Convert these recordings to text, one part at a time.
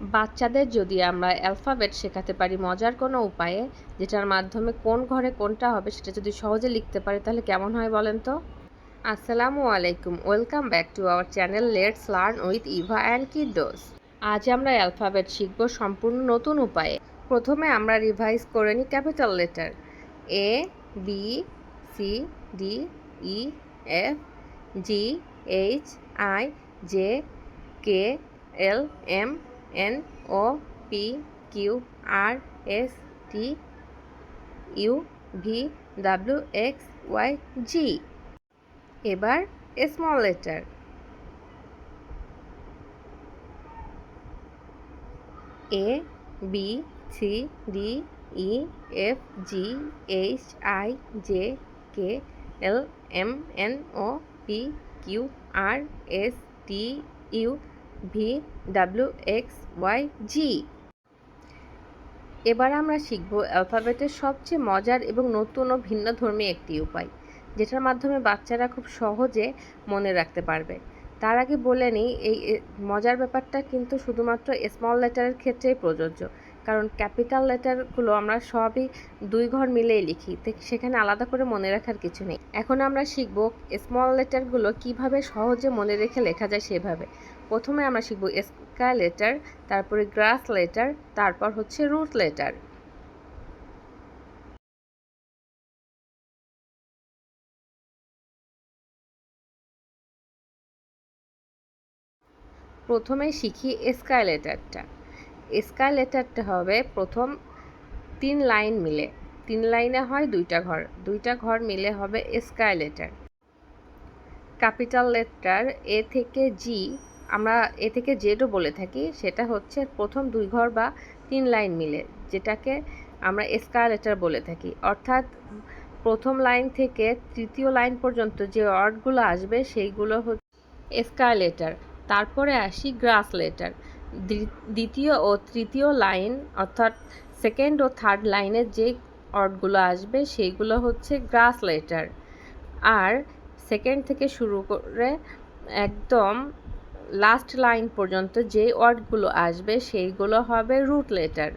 বাচ্চাদের যদি আমরা অ্যালফাবেট শেখাতে পারি, মজার কোনো উপায়ে, যেটার মাধ্যমে কোন ঘরে কোনটা হবে সেটা যদি সহজে লিখতে পারি, তাহলে কেমন হয় বলেন তো? আসসালামু আলাইকুম। Welcome back to our channel. Let's learn with Eva and Kidos. আজ আমরা অ্যালফাবেট শিখব সম্পূর্ণ নতুন উপায়ে। প্রথমে আমরা রিভাইজ করে নিই capital letter. A, B, C, D, E, F, G, H, I, J, K, L, M N O P Q R S T U V W X Y Z এবার small letter A B C D E F G H I J K L M N O P Q R S T U V W X Y Z এবার আমরা শিখব অ্যালফাবেটের সবচেয়ে মজার এবং নতুন ও ভিন্ন ধর্মী একটি উপায়, যেটার মাধ্যমে বাচ্চারা খুব সহজে মনে রাখতে পারবে। তার আগে বলে নিই, এই মজার ব্যাপারটা কিন্তু শুধুমাত্র স্মল লেটারের ক্ষেত্রেই প্রযোজ্য, কারণ ক্যাপিটাল লেটারগুলো আমরা সবই দুই ঘর মিলেই লিখি সেখানে আলাদা করে মনে রাখার কিছু নেই। এখন আমরা শিখব স্মল লেটারগুলো কীভাবে সহজে মনে রেখে লেখা যায় সেভাবে। প্রথমে আমরা শিখব স্কাই লেটার তারপরে গ্রাস লেটার তারপর হচ্ছে রুট লেটার প্রথমে শিখি স্কাই লেটারটা স্কাই লেটারটা হবে প্রথম তিন লাইন মিলে। তিন লাইনে হয় দুইটা ঘর। দুইটা ঘর মিলে হবে sky letter capital letter A থেকে জি আমরা এ থেকে জেডও বলে থাকি, সেটা হচ্ছে প্রথম দুই ঘর বা তিন লাইন মিলে, যেটাকে আমরা স্কারলেটার বলে থাকি। অর্থাৎ প্রথম লাইন থেকে তৃতীয় লাইন পর্যন্ত যে ওয়ার্ডগুলো আসবে, সেইগুলো হচ্ছে স্কারলেটার। তারপরে আসি গ্রাস লেটার দ্বিতীয় ও তৃতীয় লাইন, অর্থাৎ সেকেন্ড ও থার্ড লাইনের যে ওয়ার্ডগুলো আসবে, সেইগুলো হচ্ছে গ্রাস লেটার আর সেকেন্ড থেকে শুরু করে একদম লাস্ট লাইন পর্যন্ত যে ওয়ার্ডগুলো আসবে, সেইগুলো হবে রুট লেটার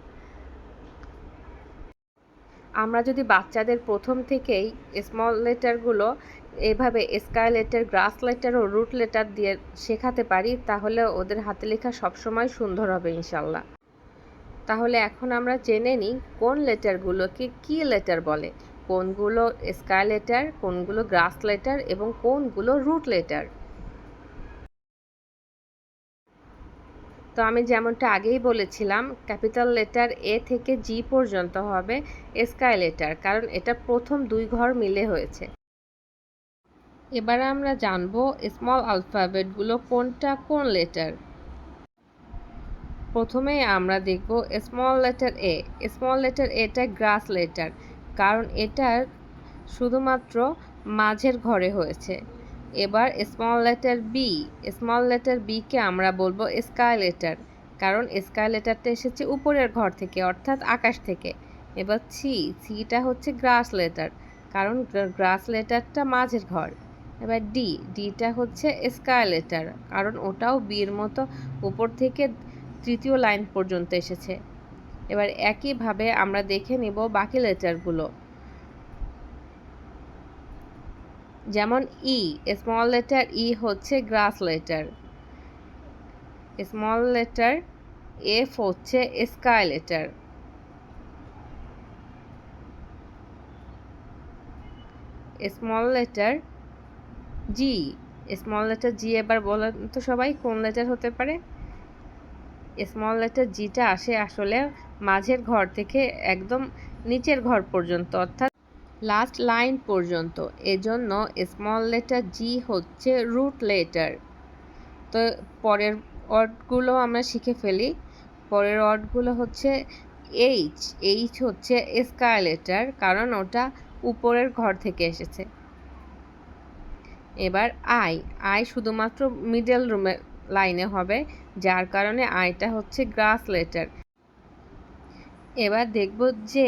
আমরা যদি বাচ্চাদের প্রথম থেকেই স্মল লেটারগুলো এভাবে স্কাই লেটার গ্রাস লেটার ও রুট লেটার দিয়ে শেখাতে পারি, তাহলে ওদের হাতে লেখা সবসময় সুন্দর হবে ইনশাল্লাহ। তাহলে এখন আমরা জেনে নিই কোন লেটারগুলোকে কি লেটার বলে। কোনগুলো স্কাই লেটার কোনগুলো গ্রাস লেটার এবং কোনগুলো রুট লেটার তো আমি যেমনটা আগেই বলেছিলাম, ক্যাপিটাল লেটার এ থেকে জি পর্যন্ত হবে স্কাই লেটার, কারণ এটা প্রথম দুই ঘর মিলে হয়েছে। এবার আমরা জানব স্মল আলফাবেটগুলো কোনটা কোন লেটার? প্রথমে আমরা দেখব small letter A. Small letter এটা গ্রাস লেটার, কারণ এটার শুধুমাত্র মাঝের ঘরে হয়েছে। এবার small letter B small letter বিকে আমরা বলব স্কাই লেটার কারণ স্কাই লেটারটা এসেছে উপরের ঘর থেকে, অর্থাৎ আকাশ থেকে। এবার সি সিটা হচ্ছে গ্রাস লেটার কারণ গ্রাস লেটারটা মাঝের ঘর। এবার ডি ডিটা হচ্ছে স্কাই লেটার কারণ ওটাও বিয়ের মতো উপর থেকে তৃতীয় লাইন পর্যন্ত এসেছে। এবার একইভাবে আমরা দেখে নেব বাকি লেটারগুলো যেমন ই স্মল লেটার ই হচ্ছে grass letter small letter F হচ্ছে sky letter small letter G small letter G এবার বলেন তো সবাই কোন লেটার হতে পারে? স্মল লেটার জিটা আসে আসলে মাঝের ঘর থেকে একদম নিচের ঘর পর্যন্ত, অর্থাৎ লাস্ট লাইন পর্যন্ত। এজন্য স্মল লেটার জি হচ্ছে রুট লেটার তো পরের ওয়ার্ডগুলো আমরা শিখে ফেলি। পরের ওয়ার্ডগুলো হচ্ছে এইচ এইচ হচ্ছে স্কাই লেটার কারণ ওটা উপরের ঘর থেকে এসেছে। এবার আই আই শুধুমাত্র মিডল রুমে লাইনে হবে, যার কারণে আইটা হচ্ছে গ্রাস লেটার এবার দেখব যে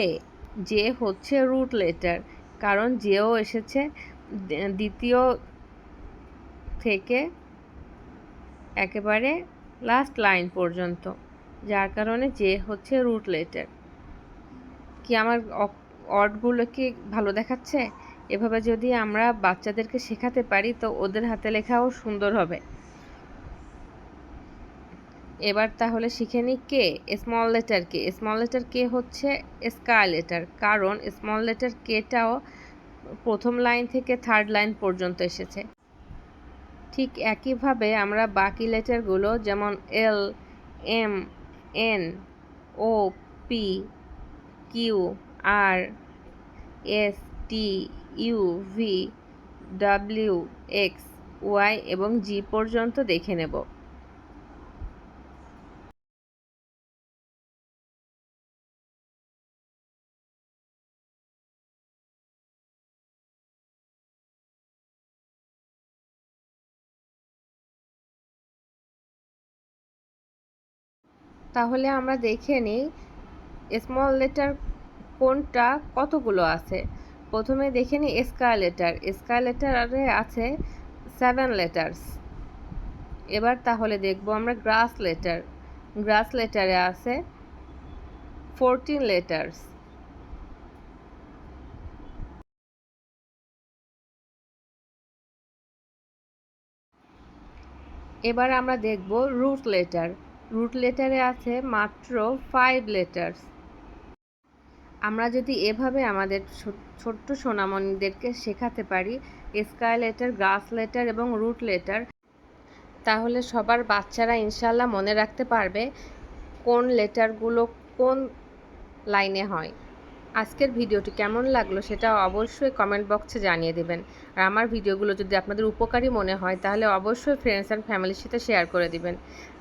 যে হচ্ছে রুট লেটার কারণ যেও এসেছে দ্বিতীয় থেকে একেবারে লাস্ট লাইন পর্যন্ত, যার কারণে যে হচ্ছে রুট লেটার কি আমার অর্ডগুলো কি ভালো দেখাচ্ছে? এভাবে যদি আমরা বাচ্চাদেরকে শেখাতে পারি, তো ওদের হাতে লেখাও সুন্দর হবে। এবার তাহলে শিখে নিই K? Small letter K. Small letter K হচ্ছে স্কাই লেটার কারণ স্মল লেটার কেটাও প্রথম লাইন থেকে থার্ড লাইন পর্যন্ত এসেছে। ঠিক একইভাবে আমরা বাকি লেটারগুলো যেমন L M N O P Q R S T U V W X Y এবং জি পর্যন্ত দেখে নেব। তাহলে আমরা দেখে নিই স্মল লেটার কোনটা, কতগুলো আছে? প্রথমে দেখে নিই স্কাই লেটার স্কাই লেটারে আছে সেভেন লেটার্স এবার তাহলে দেখব আমরা গ্রাস লেটার গ্রাস লেটারে আছে ফোরটিন লেটার্স এবার আমরা দেখব রুট লেটার রুট লেটারে আছে মাত্র ফাইভ লেটার্স আমরা যদি এভাবে আমাদের ছোট্ট সোনামণিদেরকে শেখাতে পারি স্কাই লেটার গ্রাস লেটার এবং রুট লেটার তাহলে সবার বাচ্চারা ইনশাল্লাহ মনে রাখতে পারবে কোন লেটারগুলো কোন লাইনে হয়। আজকের ভিডিওটি কেমন লাগল সেটা অবশ্যই কমেন্ট বক্সে জানিয়ে দেবেন। আর আমার ভিডিওগুলো যদি আপনাদের উপকারী মনে হয়, তাহলে অবশ্যই ফ্রেন্ডস অ্যান্ড ফ্যামিলির সাথে শেয়ার করে দিবেন।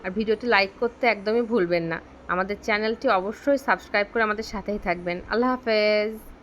আর ভিডিওটি লাইক করতে একদমই ভুলবেন না। আমাদের চ্যানেলটি অবশ্যই সাবস্ক্রাইব করে আমাদের সাথেই থাকবেন। আল্লাহ হাফেজ।